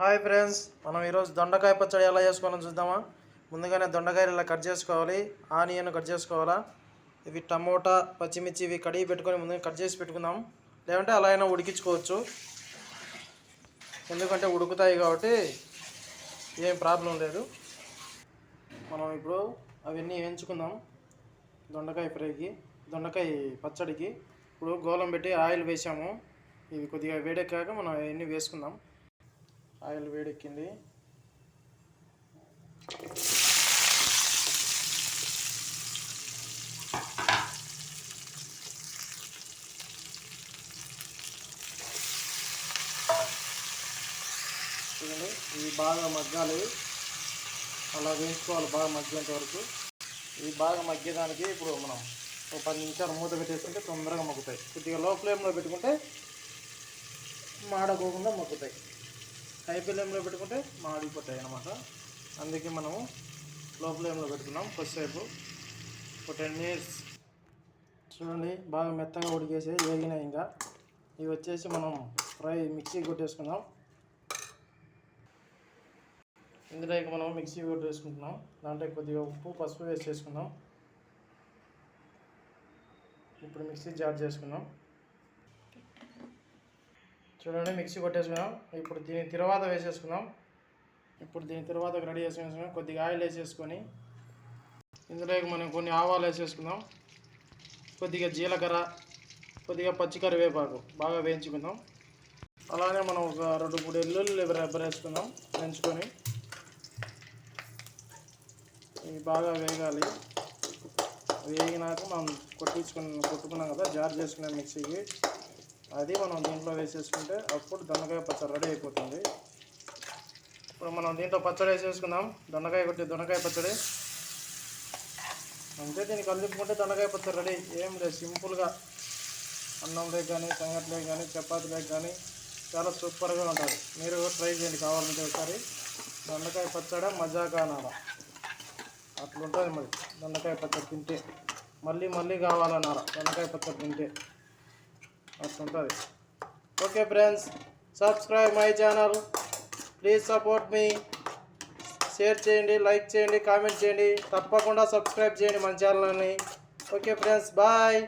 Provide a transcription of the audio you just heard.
Hi friends మనం ఈరోజు దొండకాయ పచ్చడి ఎలా చేసుకోవాలని చూద్దామా? ముందుగానే దొండకాయలు ఇలా కట్ చేసుకోవాలి. ఆనియన్ కట్ చేసుకోవాలా? ఇవి టమోటా పచ్చిమిర్చి ఇవి కడిగి పెట్టుకొని ముందుగా కట్ చేసి పెట్టుకుందాం. లేదంటే అలా అయినా ఉడికించుకోవచ్చు. ఎందుకంటే ఉడుకుతాయి కాబట్టి ఏం ప్రాబ్లం లేదు. మనం ఇప్పుడు అవన్నీ వేయించుకుందాం దొండకాయ ఫ్రైకి దొండకాయ పచ్చడికి. ఇప్పుడు గోలం పెట్టి ఆయిల్ వేసాము. ఇవి కొద్దిగా వేడెక్కాక మనం అవన్నీ వేసుకుందాం. ఆయిల్ వేడెక్కింది. చూడండి ఇవి బాగా మగ్గాలి. అలా వేయించుకోవాలి బాగా మగ్గేంత వరకు. ఇవి బాగా మగ్గేదానికి ఇప్పుడు మనం ఒక పది నిమిషాలు మూత పెట్టేసుకుంటే తొందరగా మగ్గుతాయి. కొద్దిగా లో ఫ్లేమ్లో పెట్టుకుంటే మాడకోకుండా మగ్గుతాయి. హై ఫ్లేమ్లో పెట్టుకుంటే మాడిపోతాయి అన్నమాట అందుకే మనము లో ఫ్లేమ్లో ఫస్ట్ కొద్దిసేపు. ఒక టెన్ మినిట్స్. చూడండి బాగా మెత్తగా ఉడికేసి వేగినాయి ఇంకా. ఇవి వచ్చేసి మనం ఫ్రై మిక్సీ కొట్టేసుకుందాం. ఇందులో ఇక మనం మిక్సీ కొట్టేసుకుంటున్నాం. దాంట్లో కొద్దిగా ఉప్పు పసుపు వేసి చేసుకుందాం. ఇప్పుడు మిక్సీ జార్ చేసుకుందాం. చూడండి మిక్సీ కొట్టేసుకున్నాం. ఇప్పుడు దీని తర్వాత వేసేసుకున్నాం ఇప్పుడు దీని తర్వాత రెడీ చేసుకున్నాం కొద్దిగా ఆయిల్ వేసేసుకొని ఇందులోకి మనం కొన్ని ఆవాలు వేసేసుకుందాం. కొద్దిగా జీలకర్ర కొద్దిగా పచ్చికరివేపాకు బాగా వేయించుకుందాం. అలానే మనం ఒక రెండు మూడు ఎల్లుల్లి రెబ్బర్ వేసుకుందాం వేయించుకొని. ఇవి బాగా వేగాలి. వేగినాక మనం కొట్టించుకుని కొట్టుకున్నాం కదా జార్ చేసుకున్నాం మిక్సీకి. అది మనం దీంట్లో వేసేసుకుంటే అప్పుడు దొండకాయ పచ్చడి రెడీ అయిపోతుంది. ఇప్పుడు మనం దీంట్లో పచ్చడి వేసేసుకుందాం. దొండకాయ కొట్టి దొండకాయ పచ్చడి. అంతే దీన్ని కలుపుకుంటే దొండకాయ పచ్చడి రెడీ. ఏం లేదు సింపుల్గా. అన్నంలోకి కానీ సంగట్లోకి కానీ చపాతీలోకి కానీ చాలా సూపర్గా ఉంటుంది. మీరు ట్రై చేయండి. కావాలంటే ఒకసారి. దొండకాయ పచ్చడి మజాగా అట్లుంటుంది మరి. దొండకాయ పచ్చడి తింటే. మళ్ళీ మళ్ళీ కావాలన్నారా దొండకాయ పచ్చడి తింటే. వస్తుంటుంది okay friends subscribe my channel please support me share చేయండి లైక్ చేయండి కామెంట్ చేయండి. తప్పకుండా సబ్స్క్రైబ్ చేయండి మన ఛానల్ని ఓకే ఫ్రెండ్స్ బాయ్